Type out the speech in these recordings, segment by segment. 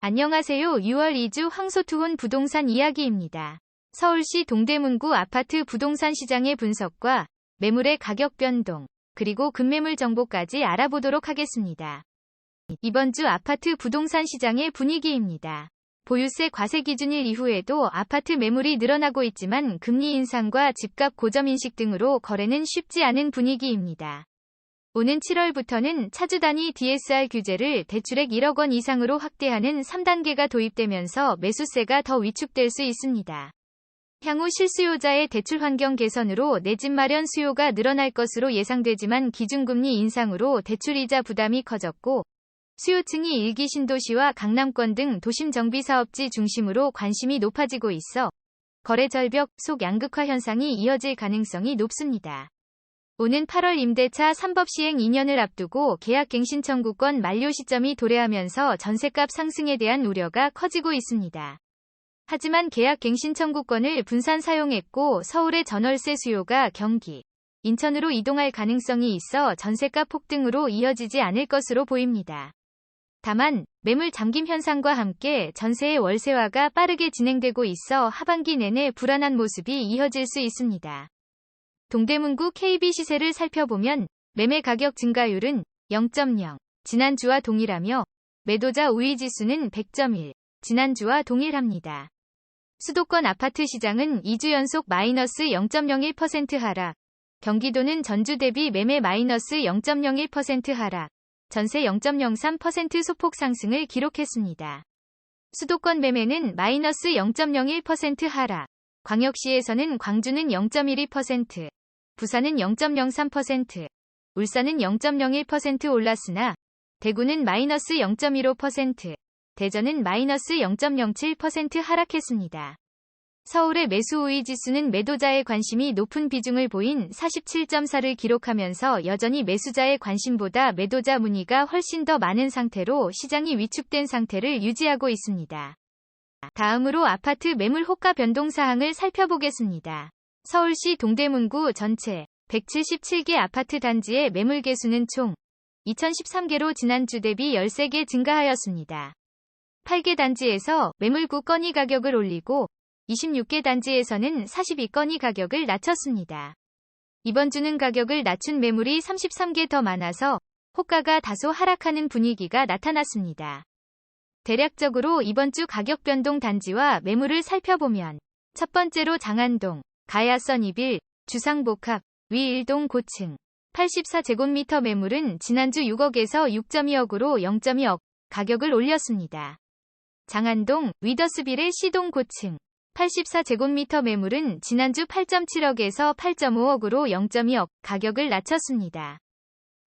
안녕하세요. 6월 2주 황소투혼 부동산 이야기입니다. 서울시 동대문구 아파트 부동산 시장의 분석과 매물의 가격 변동, 그리고 급매물 정보까지 알아보도록 하겠습니다. 이번 주 아파트 부동산 시장의 분위기입니다. 보유세 과세 기준일 이후에도 아파트 매물이 늘어나고 있지만 금리 인상과 집값 고점 인식 등으로 거래는 쉽지 않은 분위기입니다. 오는 7월부터는 차주 단위 DSR 규제를 대출액 1억 원 이상으로 확대하는 3단계가 도입되면서 매수세가 더 위축될 수 있습니다. 향후 실수요자의 대출 환경 개선으로 내 집 마련 수요가 늘어날 것으로 예상되지만 기준금리 인상으로 대출이자 부담이 커졌고 수요층이 일기 신도시와 강남권 등 도심 정비 사업지 중심으로 관심이 높아지고 있어 거래 절벽 속 양극화 현상이 이어질 가능성이 높습니다. 오는 8월 임대차 3법 시행 2년을 앞두고 계약갱신 청구권 만료 시점이 도래하면서 전세값 상승에 대한 우려가 커지고 있습니다. 하지만 계약갱신 청구권을 분산 사용했고 서울의 전월세 수요가 경기, 인천으로 이동할 가능성이 있어 전세값 폭등으로 이어지지 않을 것으로 보입니다. 다만 매물 잠김 현상과 함께 전세의 월세화가 빠르게 진행되고 있어 하반기 내내 불안한 모습이 이어질 수 있습니다. 동대문구 KB 시세를 살펴보면 매매 가격 증가율은 0.0, 지난주와 동일하며 매도자 우위 지수는 100.1, 지난주와 동일합니다. 수도권 아파트 시장은 2주 연속 마이너스 0.01% 하락, 경기도는 전주 대비 매매 마이너스 0.01% 하락, 전세 0.03% 소폭 상승을 기록했습니다. 수도권 매매는 마이너스 0.01% 하락, 광역시에서는 광주는 0.12%, 부산은 0.03%, 울산은 0.01% 올랐으나 대구는 마이너스 0.15%, 대전은 마이너스 0.07% 하락했습니다. 서울의 매수 우위 지수는 매도자의 관심이 높은 비중을 보인 47.4를 기록하면서 여전히 매수자의 관심보다 매도자 문의가 훨씬 더 많은 상태로 시장이 위축된 상태를 유지하고 있습니다. 다음으로 아파트 매물 호가 변동 사항을 살펴보겠습니다. 서울시 동대문구 전체 177개 아파트 단지의 매물 개수는 총 2013개로 지난주 대비 13개 증가하였습니다. 8개 단지에서 매물구 건이 가격을 올리고 26개 단지에서는 42건이 가격을 낮췄습니다. 이번 주는 가격을 낮춘 매물이 33개 더 많아서 호가가 다소 하락하는 분위기가 나타났습니다. 대략적으로 이번 주 가격 변동 단지와 매물을 살펴보면 첫 번째로 장안동, 가야선 2빌, 주상복합, 위일동 고층. 84제곱미터 매물은 지난주 6억에서 6.2억으로 0.2억 가격을 올렸습니다. 장안동, 위더스빌의 시동 고층. 84제곱미터 매물은 지난주 8.7억에서 8.5억으로 0.2억 가격을 낮췄습니다.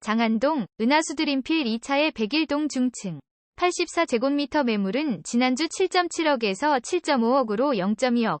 장안동, 은하수드림필 2차의 101동 중층. 84제곱미터 매물은 지난주 7.7억에서 7.5억으로 0.2억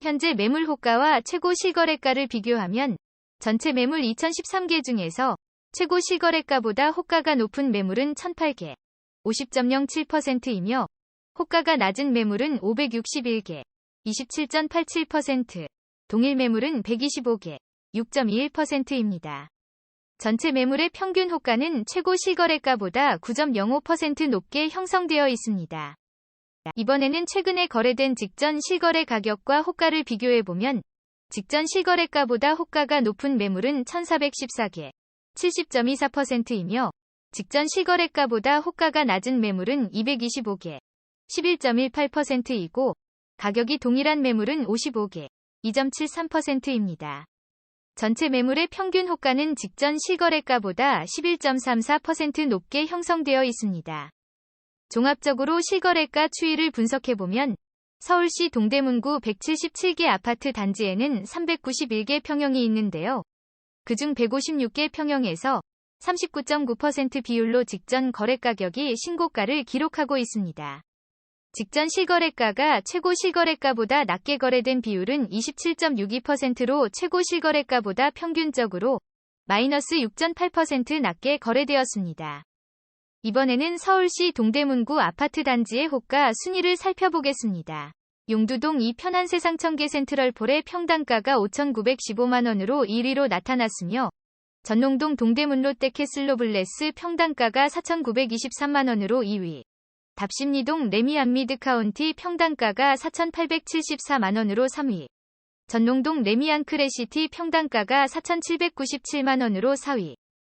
현재 매물 호가와 최고 실거래가를 비교하면 전체 매물 2013개 중에서 최고 실거래가보다 호가가 높은 매물은 1008개, 50.07%이며 호가가 낮은 매물은 561개, 27.87%, 동일 매물은 125개, 6.21%입니다. 전체 매물의 평균 호가는 최고 실거래가보다 9.05% 높게 형성되어 있습니다. 이번에는 최근에 거래된 직전 실거래 가격과 호가를 비교해보면 직전 실거래가보다 호가가 높은 매물은 1414개, 70.24%이며 직전 실거래가보다 호가가 낮은 매물은 225개, 11.18%이고 가격이 동일한 매물은 55개, 2.73%입니다. 전체 매물의 평균 호가는 직전 실거래가보다 11.34% 높게 형성되어 있습니다. 종합적으로 실거래가 추이를 분석해보면 서울시 동대문구 177개 아파트 단지에는 391개 평형이 있는데요. 그중 156개 평형에서 39.9% 비율로 직전 거래 가격이 신고가를 기록하고 있습니다. 직전 실거래가가 최고 실거래가보다 낮게 거래된 비율은 27.62%로 최고 실거래가보다 평균적으로 마이너스 6.8% 낮게 거래되었습니다. 이번에는 서울시 동대문구 아파트 단지의 호가 순위를 살펴보겠습니다. 용두동 이 편한 세상 청계 센트럴폴의 평당가가 5,915만원으로 1위로 나타났으며 전농동 동대문 롯데캐슬로블레스 평당가가 4,923만원으로 2위. 답심리동 레미안미드 카운티 평당가가 4,874만원으로 3위. 전농동 레미안 크레시티 평당가가 4,797만원으로 4위.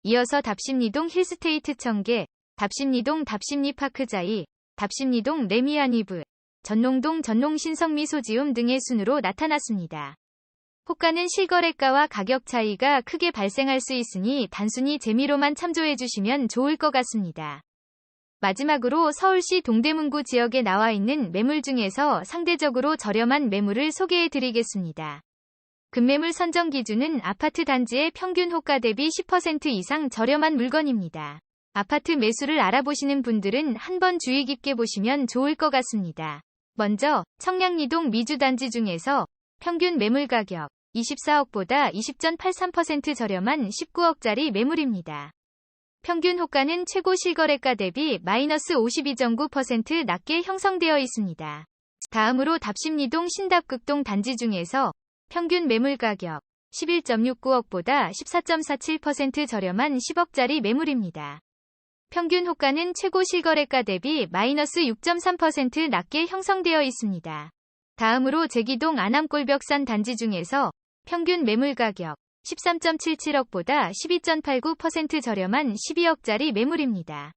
이어서 답심리동 힐스테이트 청계, 답심리동 답심리파크자이, 답심리동 레미안이브, 전농동 전농신성미소지움 등의 순으로 나타났습니다. 호가는 실거래가와 가격 차이가 크게 발생할 수 있으니 단순히 재미로만 참조해 주시면 좋을 것 같습니다. 마지막으로 서울시 동대문구 지역에 나와 있는 매물 중에서 상대적으로 저렴한 매물을 소개해 드리겠습니다. 급매물 선정 기준은 아파트 단지의 평균 호가 대비 10% 이상 저렴한 물건입니다. 아파트 매수를 알아보시는 분들은 한번 주의 깊게 보시면 좋을 것 같습니다. 먼저 청량리동 미주단지 중에서 평균 매물 가격 24억보다 20.83% 저렴한 19억짜리 매물입니다. 평균 호가는 최고 실거래가 대비 마이너스 52.9% 낮게 형성되어 있습니다. 다음으로 답심리동 신답극동 단지 중에서 평균 매물 가격 11.69억보다 14.47% 저렴한 10억짜리 매물입니다. 평균 호가는 최고 실거래가 대비 마이너스 6.3% 낮게 형성되어 있습니다. 다음으로 제기동 안암골벽산 단지 중에서 평균 매물 가격 13.77억보다 12.89% 저렴한 12억짜리 매물입니다.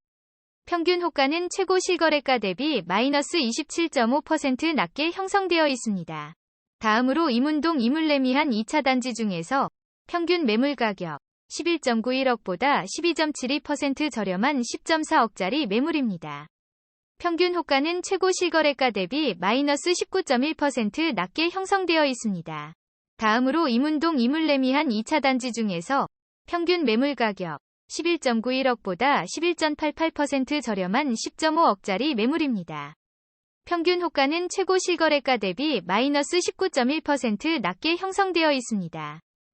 평균 호가는 최고 실거래가 대비 마이너스 27.5% 낮게 형성되어 있습니다. 다음으로 이문동 이물레미한 2차 단지 중에서 평균 매물 가격 11.91억보다 12.72% 저렴한 10.4억짜리 매물입니다. 평균 호가는 최고 실거래가 대비 마이너스 19.1% 낮게 형성되어 있습니다. 다음으로 이문동 이물레미한 2차 단지 중에서 평균 매물 가격 11.91억보다 11.88% 저렴한 10.5억짜리 매물입니다. 평균 호가는 최고 실거래가 대비 마이너스 19.1% 낮게 형성되어 있습니다.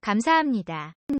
감사합니다.